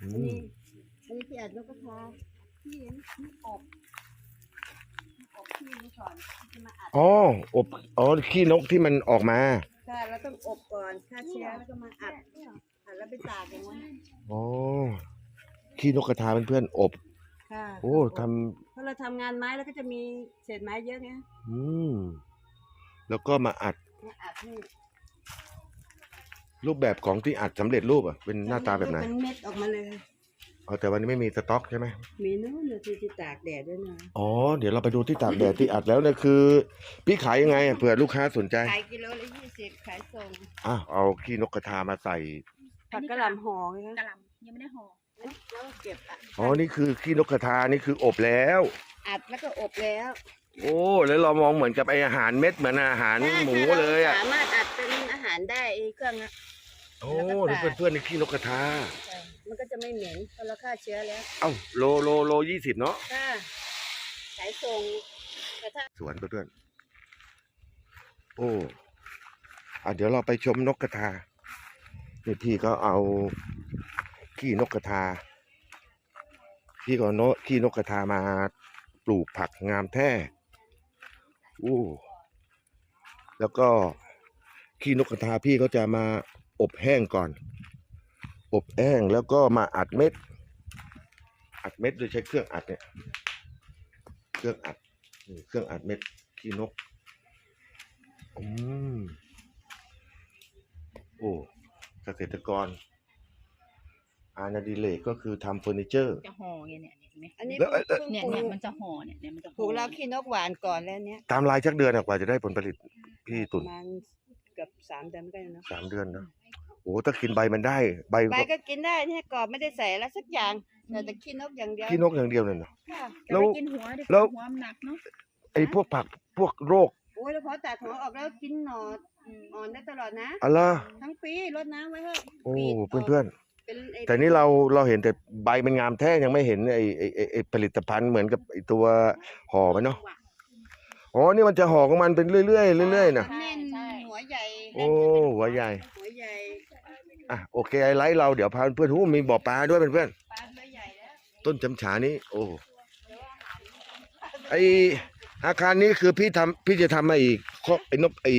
อันนี้อันนี้ที่อัดนกกระทาที่นี่อบอบที่นี่ก่อนที่จะมาอัดอ๋ออบอ๋อขี้นกที่มันออกมาใช่แล้วต้องอบก่อนฆ่าเชื้อแล้วก็มาอัดอัดแล้วไปตากอย่างนั้นอ๋อขี้นกกระทาเพื่อนๆอบ ค่ะโอ้ทเพราะเราทำงานไม้แล้วก็จะมีเศษไม้เยอะไงำอืมแล้วก็มาอัดมาอัดนี่ รูปแบบของที่อัดสำเร็จรูปอะเป็นหน้าตาแบบไหนเป็นเม็ดออกมาเลย อ๋อแต่วันนี้ไม่มีสต็อกใช่ไหมมีนู้นนะที่ที่ตากแดดด้วยนะอ๋อเดี๋ยวเราไปดูที่ตากแดดที่อัดแล้วเนี่ยคือ พี่ขายยังไงอะเผื่อลูกค้าสนใจขายกิโลละยี่สิบขายส่งอะเอาขี้นกกระทามาใส่ผักกระหล่ำห่อไงกะหล่ำยังไม่ได้ห่อแล้วก็เก็บอัดอ๋อนี่คือขี้นกกระทานี่คืออบแล้ว อัดแล้วก็อบแล้ว โอ้แล้วเรามองเหมือนกับไออาหารเม็ดเหมือนอาหารหมูเลยอะสามารถอัดเป็นอาหารได้ไอ้เครื่องนะโอ้นี่เพื่อนเพื่อนๆนี่ขี้นกกระทามันก็จะไม่เหม็นเพราะเราฆ่าเชื้อแล้วเอ้าโลโลโลยี่สิบเนาะถ้าขายส่งแต่ถ้าสวนเพื่อนๆโอ้อะเดี๋ยวเราไปชมนกกระทานี่พี่ก็เอาขี้นกกระทาพี่ก็เอานกขี้นกกระทามาปลูกผักงามแท้ อู้แล้วก็ขี้นกกระทาพี่ก็จะมาอบแห้งก่อน อบแห้งแล้วก็มาอัดเม็ด อัดเม็ดโดยใช้เครื่องอัดเนี่ย เครื่องอัดเครื่องอัดเม็ดขี้นก อืมโอ้เกษตรกร อาณาดิเลกก็คือทำเฟอร์นิเจอร์ จะห่อไงเนี่ยเห็นไหมอันนี้แล้วเอ่อเอ่อเพิ่งเนี่ยปลูเนี่ยกมันจะห่อเนี่ยเนี่ยมันจะปลูกแล้วขี้นกหวานก่อนแล้วเนี้ยตามรายชักเดือนอะกว่าจะได้ผลผลิตพี่ปตุนระมาณเกือบสามเดือนก็ได้เนาะสามเดือนนะโอ้ถ้ากินใบมันได้ใบใบก็กินได้เนี่ยกรอบไม่ได้ใส่อะไรสักอย่างแต่แต่ขี้นกอย่างเดียวขี้นกอย่างเดียวเลยนะ ค่ะจะแล้วไปกินหัวดิแล้ว หัวมันหนักเนาะไอ้พวกผักพวกโรคโอ้ยแล้วพอตัดหัวออกแล้วกินหนอดอ่อนได้ตลอดนะ อะไรทั้งปีรดน้ำไว้เถอะโอ้ปีดเพื่อน เป็นไอ้ๆแต่นี่เราเราเห็นแต่ใบมันงามแท้ยังไม่เห็นไอ้ไอ้ไอ้ไอ้ผลิตภัณฑ์เหมือนกับไอ้ตัวห่อมันเนาะอ๋อนี่มันจะห่อของมันเป็นเรื่อยๆเรื่อยๆนะแน่นหัวใหญ่โอ้หัวใหญ่หัวใหญ่อะโอเคไอไลท์เราเดี๋ยวพาเพื่อนๆหูมีบ่อปลาด้วยเพื่อนปลาตัวใหญ่แล้วๆต้นจำฉานี้โอ้ไออาคารนี้คือพี่ทำพี่จะทำมาอีกคอกไอ้นกไอ้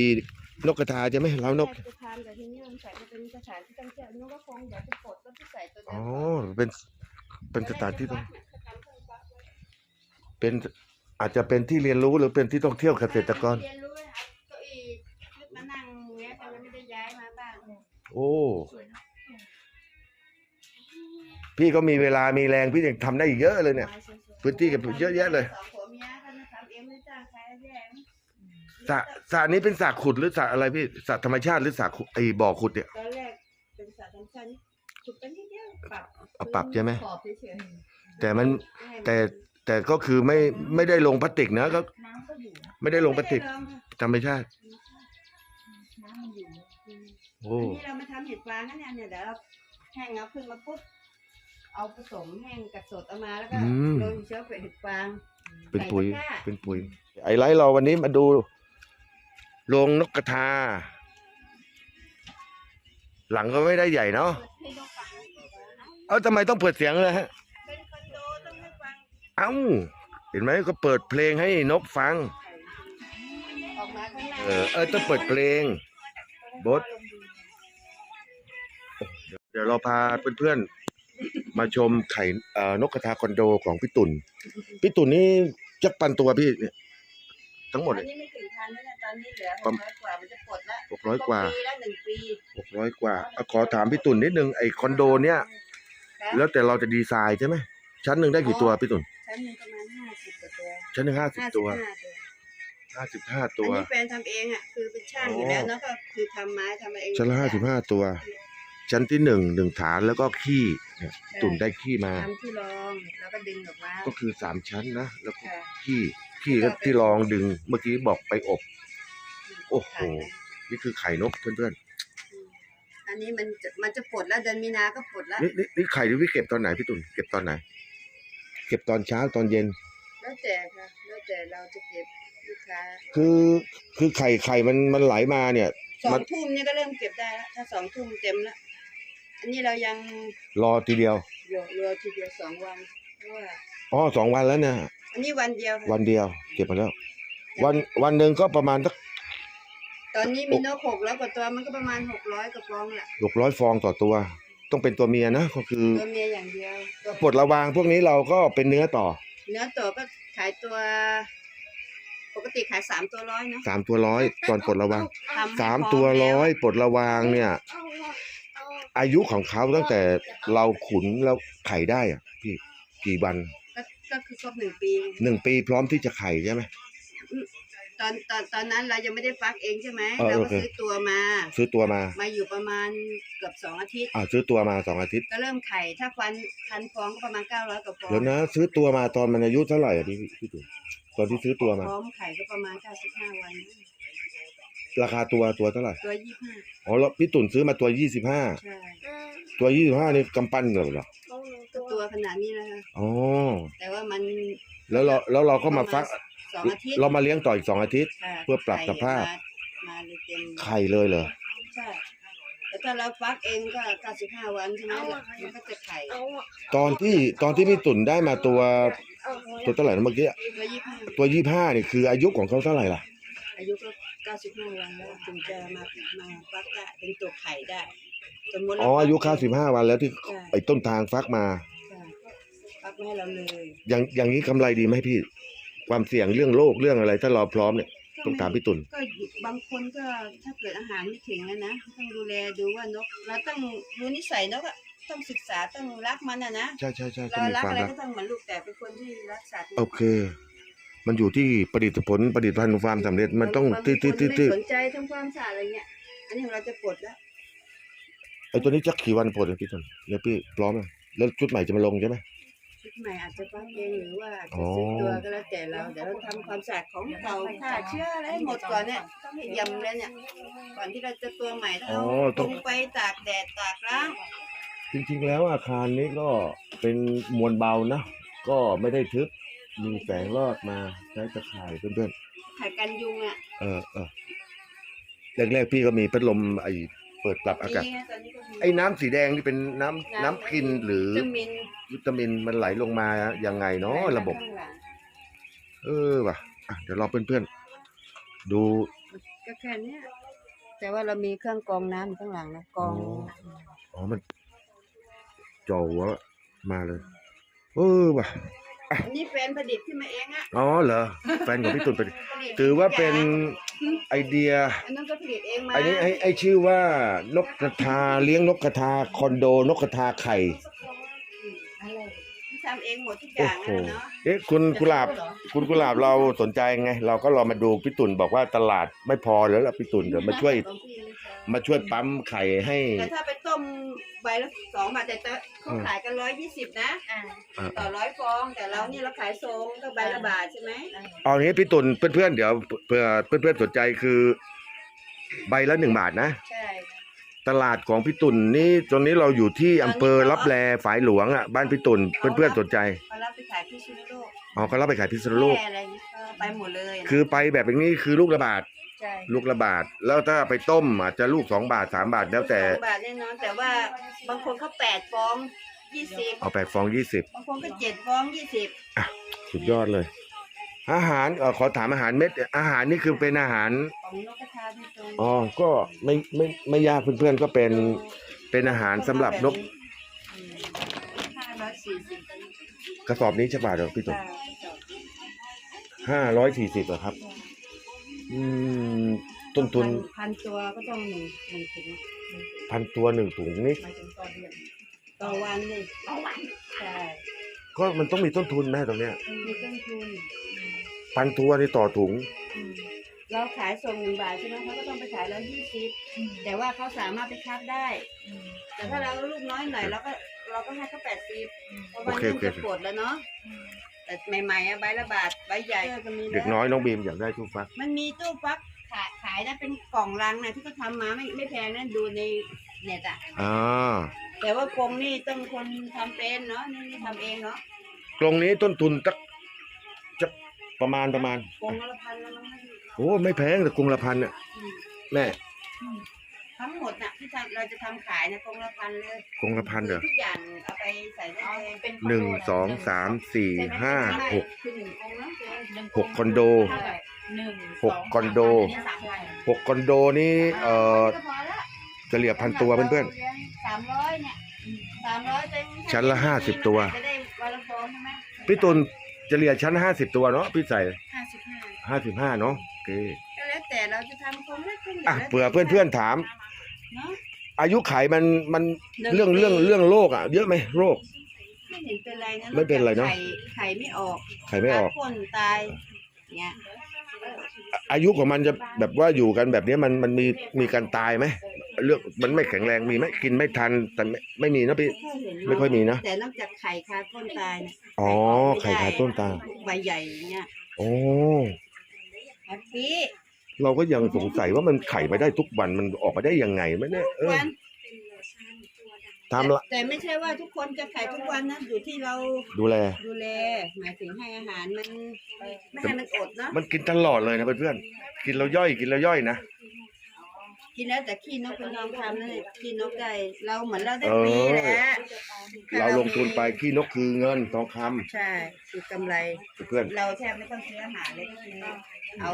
นกกระทาใช่ไหมเล้านก ใช่จะทานแต่ทีนี้มันใส่เป็นสถานที่ท่องเที่ยวนึกว่าคงเดี๋ยวจะปลดก็ไปใส่ตัวเดิอ๋อมเป็น เป็นสถานที่ต้อง เป็นอาจจะเป็นที่เรียนรู้หรือเป็นที่ท่องเที่ยวเกษตรกร เรียนรู้นะคะเก้าอี้ขึ้นมานั่งเงี้ยกันแล้วไม่ได้ย้ายมาบ้างโอ้ พี่ก็มีเวลามีแรงพี่ยังทำได้อีกเยอะเลยเนี่ย พื้นที่กับเยอะแยะเลย สอง สระสระนี้เป็นสระขุดหรือสระอะไรพี่สระธรรมชาติหรือสระขุดไอ้บ่อขุดเนี่ย ตอนแรกเป็นสาวธรรมชาตินี่ฉุกกันนิดเดียวปรับเอาปรับใช่ไหม ขอบเฉยแต่มันๆให้แต่แต่ก็คือไม่ไม่ได้ลงพลาสติกนะก็น้ำก็อยู่นะไม่ได้ลงพลาสติกไม่ได้ลองค่ะธรรมชาติ น้ำมันอยู่โอ้อันนี้เรามาทำเห็ดฟางนะเนี่ยเนี่ยเดี๋ยวเราแห้งเอาขึ้นมาปุ๊บเอาผสมแห้งกับสดเอามาแล้วก็อืมโรยเชื้อเห็ดฟางเป็นปุ๋ยใส่ตะกร้าเป็นปุ๋ยไอ้ไลท์เราวันนี้มาดู โรงนกกระทา หลังก็ไม่ได้ใหญ่เนาะให้นกฟังเอ้าทำไมต้องเปิดเสียงเลยฮะเป็นคอนโดต้องให้ฟังเอ้า เห็นไหมก็เปิดเพลงให้นกฟังออกมาข้างหน้าเออเออต้องเปิดเพลงบดเดี๋ยวเราพาเพื่อนๆ มาชมไข่เอ่อนกกระทาคอนโดของพี่ตุ่นพี่ตุ่นนี่จักปันตัวพี่เนี่ย ทั้งหมดตอนนี้ไม่ถึงพันแล้วเนี่ยตอนนี้เหลือหประกมาณร้อยกว่ามันจะปลดละหกร้อยกว่า ปีละหนึ่งปีหกร้อยกว่าเอาขอถามพี่ตุ่นนิดนึงไอ้คอนโดเนี่ยครับแล้วแต่เราจะดีไซน์ใช่ไหมชั้นหนึ่งได้กี่ตัวพี่ตุ่นชั้นหนึ่งประมาณห้าสิบกว่าตัวชั้นหนึ่งห้าสิบห้าสิบตัวห้าตัวห้าสิบห้าตัอันว นี้แฟนทำเองอะคือเป็นช่างอยู่แล้วเนาะก็คือทำไม้ทำเองชั้นละห้าสิบห้าตัว ชั้นที่หนึ่งหนึ่งฐานแล้วก็ขี้เนี่ยตุ่นได้ขี้มา ทำที่รองแล้วก็ดึงออกมาก็คือสามชั้นนะแล้วก็ค่ะขี้ ขี้ก็ที่รองดึงเมื่อกี้บอกไปอบ โอ้โห นี่คือไข่นกเพื่อนอันนี้มันจะมันจะปลดแล้วเดือนมีนาก็ปลดแล้วๆนี่นี่นี่ไข่ที่พี่เก็บตอนไหนพี่ตุ่นเก็บตอนไหน เก็บตอนเช้าตอนเย็น แล้วแต่ค่ะแล้วแต่เราจะเก็บลูกค้าคือคือไข่ไข่มันมันไหลมาเนี่ย สอมังน ทุ่มเนี่ยก็เริ่มเก็บได้แล้วถ้าสองทุ่มเต็มแล้วอันนี้เรายังรอทีเดียวรรอรอทีเดียวสองวันเพราะว่าอ๋อสองวันแล้วเนี่ย อันนี้วันเดียวค่ะวันเดียวเก็บมาแล้ว วันวันหนึ่งก็ประมาณสักตอนนี้มีนกหกแล้วกว่าตัวมันก็ประมาณหกร้อยกระป๋องแหละหกร้อยฟองต่อตัว ต้องเป็นตัวเมียนะก็คือตัวเมียอย่างเดียวปลดระวางพวกนี้เราก็เป็นเนื้อต่อ เนื้อตัวก็ขายตัว ปกติขายสามตัวร้อยเนาะสามตัวร้อยตอนปลดระวางทำให้สามพตัวแล้ร้อยปลดระวางเนี่ย อายุของเขาตั้งแต่เราขุนแล้วไข่ได้อะพี่กี่วัน ก็ก็คือครบหนึ่งปี หนึ่งปีพร้อมที่จะไข่ใช่ไหม ตอนตอนตอนนั้นเรายังไม่ได้ฟักเองใช่ไหมเออเราโอก็เค ซื้อตัวมา ซื้อตัวมา มาอยู่ประมาณเกือบสองอาทิตย์ อ่าซื้อตัวมาสองอาทิตย์ ก็เริ่มไข่ ถ้าฟันพันฟองก็ประมาณเก้าร้อยกว่าฟองเดี๋ยวนะ ซื้อตัวมาตอนมันอายุเท่าไหร่อะพี่พี่ตุ๋ยตอนที่ซื้อตัวมา พร้อมไข่ก็ประมาณเก้าสิบห้าวัน ราคาตัวตัวเท่าไหร่ตัวยี่ห้าอ๋อแล้วพี่ตุ่นซื้อมาตัวยี่สิบห้าใช่ตัวยี่สิบห้านี่กำปั้นเหรอเหรอก็ ตัวขนาดนี้นะคะอ๋อแต่ว่ามันแล้วเราแล้วเราก็มาฟัก สองอาทิตย์เรามาเลี้ยงต่ออีกสองอาทิตย์ ค่ะเพื่อปรับสภาพ ไข่มามาเลยเต็มไข่เลยเหรอใช่แต่ถ้าเราฟักเองก็เก้าสิบห้าวันใช่ไหมมันก็จะไข่ตอนที่ตอนที่พี่ตุ่นได้มาตัวตัวเท่าไหร่นะเมื่อกี้ตัวยี่ห้าตัวยี่ห้านี่คืออายุของเขาเท่าไหร่ล่ะอายุก็เก้าสิบห้าวันแล้วถึงจะมามาฟักได้เป็นตัวไข่ได้สมมติเราอ๋ออายุฟัเก้ากสิบห้าวันแล้วที่ใช่ไอ้ต้นทางฟักมา ใช่ฟักมาให้เราเลยอย่างอย่างนี้กำไรดีไหมพี่ ความเสี่ยงเรื่องโรคเรื่องอะไร ถ้าเราพร้อมเนี่ยต้องถามพี่ตุ่นก็บางคนก็ถ้าเกิดอาหารไม่ถึงนะนะต้องดูแลดูว่านกเราต้องรู้นิสัยนกอะต้องศึกษาต้องรักมันอะนะใช่ใช่ใช่ต้อเรางมีรักความอะไรรัก ก็ต้องเหมือนลูกแต่เป็นคนที่รักสัตว์โอเค มันอยู่ที่ผลิตผลผลิตภัณฑ์ความสำเร็จ มันต้องบาที่ที่คนที่ไม่ที่สนใจทำความสะอาดอะไรเงี้ยอันนี้ของเราจะปลดแล้วไอ้ตัวนี้จักกี่วันผลพี่ตุ่นเดี๋ยวพี่พร้อมแล้วแล้วชุดใหม่จะมาลงใช่ไหมชุด ใหม่อาจจะฟักเองหรือว่าอาจอ๋จะอซื้อตัวก็แล้วแต่เราเดี๋ยวเราทำความสะอาดของเก่าฆ่าเชื้ออะไรให้หมดก่อนเนี่ยต้องให้ยำเลยเนี่ยก่อนที่เราจะตัวใหม่ต้องอ๋อเอาต้องลงไปตากแดดตากล้างจริงๆ แล้วอาคารนี้ก็เป็นมวลเบานะ ก็ไม่ได้ทึบ มีแสงรอดมาใช้ตะข่ายเพื่อนไข่กันยุงอะๆเออเออแรกๆพี่ก็มีพัดลมไอ้ เปิดปรับอากาศ นี่ไงตอนนี้ก็มีไอ้น้ำสีแดงนี่เป็นน้ำน้ำกินหรือวิตามินวิตามินมันไหลลงมายังไงเนาะระบบ ข้างหลังเออว่ะอะเดี๋ยวรอเพื่อนๆ ดู ก็แค่เนี้ยแต่ว่าเรามีเครื่องกรองน้ำอยู่ข้างหลังนะกรองอ๋อ อ๋อมันจ่อหัวมาเลย เออว่ะ อันนี้แฟนผลิตขึ้นมาเองอะอ๋อเหรอแฟนของพี่ตุลเป็นผลิตถือว่าเป็นทุกย่ไอเดียางอันนั้นก็ผลิตเองมาอันนี้ไอไอชื่อว่านกกระทาเลี้ยงนกกระทาคอนโดนกกระทาไข่อะไรที่ทำเองหมดทุกอโอ้ย่างโหนะเนาะเอ๊ะคุณกุหลาบคุณกุหลาบเราสนใจไง เราก็รอมาดูพี่ตุลบอกว่าตลาดไม่พอแล้วล่ะพี่ตุลเดี๋ยวมาช่วย ของพี่เลยค่ะมาช่วยปั๊มไข่ให้ แต่ถ้าไปต้มใบละสองบาทแต่แต่เขาขายกันร้อยยี่สิบนะ อ่าอะต่อร้อยฟองแต่เรานี่เราขายทรงก็ใบละบาทใช่ไหมเอางี้พี่ตุลเพื่อนๆเดี๋ยวเพื่อเพื่อนๆสนใจคือ ใบละหนึ่งบาทนะ ใช่ตลาดของพี่ตุลนี่ตอนนี้เราอยู่ที่อำเภอรับแลฝายหลวงอะบ้านพี่ตุลเพื่อนๆสนใจพอรับไปขายที่ชิโนโลกอ๋อเขารับไปขายพิษณุโลกแม่อะไรเงี้ยก็ไปหมดเลยนะคือไปแบบนี้คือลูกละบาท ใช่ลูกละบาท แล้วถ้าไปต้มอาจจะลูกสองบาทสามบาทแล้วแต่ สองบาทแน่นอน แต่ว่าบางคนเขาแปดฟองยี่สิบเอาแปดฟองยี่สิบบางคนก็เจ็ดฟองยี่สิบสุดยอดเลย อาหารเออขอถามอาหารเม็ด อาหารนี่คือเป็นอาหาร ของนกกระทาที่ตรงอ๋อ ก็ไม่ไม่ไม่ยากเพื่อนๆก็เป็นเป็นอาหารสำหรับนกห้าร้อยสี่สิบกระสอบนี้ใช่ป่ะเดี๋ยวพี่ตุลค่ะห้าร้อยสี่สิบอะครับ อืมต้นทุนพัพันตัวก็ต้องหนึ่งหนึ่งถุงพันตัวหนึ่งถุงนี่หมายถึงต่อเดือนต่อวันนี่ต่อวันใช่ก็มันต้องมีต้นทุนแม่ตรงเนี้ยมีต้นทุนพันตัวนี่ต่อถุง อืมเราขายส่งหนึ่งบาทใช่ไหมเขาก็ต้องไปขายแล้วยี่สิบแต่ว่าเขาสามารถไปคัดได้ แต่ถ้าเราลูกน้อยหน่อยเราก็เราก็ให้เขาแปดสิบเพราะวันโอเคนี้โอเคจะปวดแล้วเนาะ แต่ใหม่ๆอะใบละบาทใบใหญ่ก็มีแล้วเด็กน้อยน้องบีมอยากได้ทุกฟักมันมีตู้ฟักขายขายได้เป็นกล่องลังนะที่เขาทำมาไม่ไม่แพงนะดูในเน็ตอะอ่าแต่ว่ากรงนี่ต้องคนทำเป็นเนาะนี่นี่ทำเองเนาะกรงนี้ต้นทุนตักจะประมาณประมาณกรงละพันแล้วมั้งโอ้ไม่แพงแต่กรงละพันเนี่ยอืมแม่ ทั้งหมดน่ะที่ทำเราจะทำขายนะกรงละพันเลยกรงละพันเหรอทุกอย่างเอาไปสส่ได้เลยเป็นหนึ่งสองสามสี่ห้าหก คือหนึ่งองค์เนาะหกคอนโดหนึ่งหกคอนโดสามพันหกคอนโดนี่เอ่อก็พอละเฉลี่ยพันตัวเพื่อน สามร้อยเนี่ยสามร้อยเต็มชั้นละ50ตัว จะได้วันละฟองใช่ไหมๆพี่ตุลเฉลี่ยชั้นห้าสิบตัวเนาะพี่ใส่ห้าสิบห้าห้าสิบห้าเนาะโอเคก็แล้วแต่เราจะทำคงเล็กขึ้นอะเผื่อเพื่อนๆถาม เนาะอายุไขมันมันเรื่องเรื่องเรื่องโรคอะ เยอะไหมโรค ไม่เห็นเป็นไรนะไม่เป็นไรเนอะไข่ไข่ไม่ออกไขไม่ออก ตาพ่นตายเงี้ยอายุของมันจะแบบว่าอยู่กันแบบนี้มันมันมีมีการตายไหมเรื่องมันไม่แข็งแรงมีไหมกินไม่ทันแต่ไม่ไม่มีนะพี่ไม่ค่อยมีนะ แต่นอกจากไข่คาต้นตายเนี่ยอ๋อไข่คาต้นตายใบใหญ่เงี้ยโอ้แฮปปี้ เราก็ยังสงสัยว่ามันไข่ไม่ได้ทุกวันมันออกมาได้ยังไงไหมเนี่ยเออวันทำละแต่ไม่ใช่ว่าทุกคนจะไข่ทุกวันนะอยู่ที่เราดูแล ดูแลหมายถึงให้อาหารมันไม่ให้มันอดเนาะมันกินตลอดเลยนะเพื่อนๆกินแล้วย่อยกินแล้วย่อยนะ กินแล้วแต่ขี้นกเป็นทองคำนั่นแหละขี้นกได้เราเหมือนเราได้เออฟรีแหละเราลงทุนไปขี้นกคือเงินทองคำใช่คือกำไร เพื่อนเราแทบไม่ต้องซื้ออาหารเลยก็คือเอา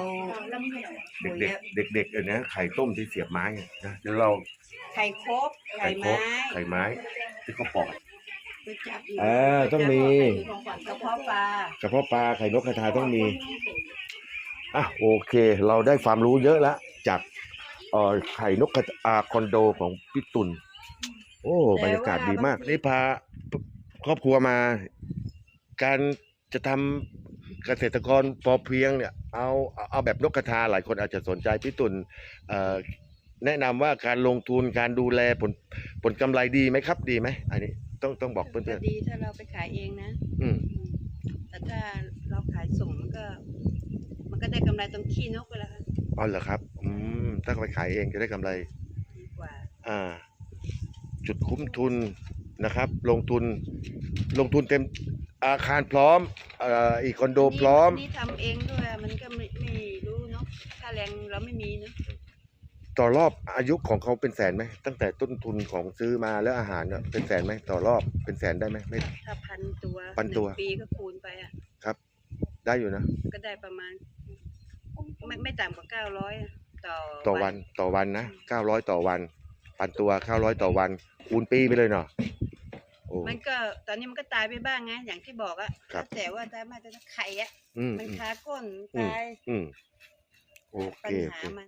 ๆเด็กๆเด็กๆเออนะไข่ต้มที่เสียบไม้อะนะเดี๋ยวเราไข่โคกไข่ไข่โคไม้กไข่ไม้ที่เขาปอก ไปจับยู่เออต้องมีกระเพาะปลาเฉพาะปลาไข่นกกระทาต้องมีอะโอเค เราได้ความรู้เยอะแล้วจากเอ่อไข่นกกระทาคอนโดของพี่ตุลโอ้บรรยากาศดีมากนี่พาครอบครัวมา การจะทำเกษตรกรพอเพียงเนี่ยเอาเอาเอาแบบนกกระทาหลายคนอาจจะสนใจพี่ตุลเอ่อแนะนำว่าการลงทุนการดูแลผลผลกำไรดีไหมครับดีไหมอันนี้ต้องต้องบอกเพื่ก็อนดีถ้าเราไปขายเองนะๆอืมแต่ถ้าเราขายส่งมันก็ มันก็ได้กำไรตรงขี้นกไปแล้วค่ะ อ๋อเหรอครับ อืม ถ้าไปขายเองจะได้กำไรดีกว่าอ่า จุดคุ้มทุนนะครับ ลงทุนลงทุนเต็มอาคารพร้อมเอ่ออีกคอนโดพร้อมนี่ทำเองด้วยมันก็ไม่ไม่รู้เนาะค่าแรงเราไม่มีเนาะต่อรอบอายุของเขาเป็นแสนไหมตั้งแต่ต้นทุนของซื้อมาแล้วอาหารเนี่ยเป็นแสนไหมต่อรอบเป็นแสนได้ไหมไม่ถ้าพันตัวพันตัวหงปีก็คูณไปอะได้อยู่นะ ก็ได้ประมาณ ไม่ไม่ต่ำกว่าเก้าร้อย ต่อต่อวันต่อวันนะเก้าร้อยต่อวันพันตัวเก้าร้อยต่อวัน คูณปีไปเลยเนาะโอ้มันก็ตอนนี้มันก็ตายไปบ้างไงอย่างที่บอกอะครับแต่ว่าตายมาแต่ไข่อะอืมมันอืมคาก้นอืมตายอืมโอปัเคญโอหาเคมัน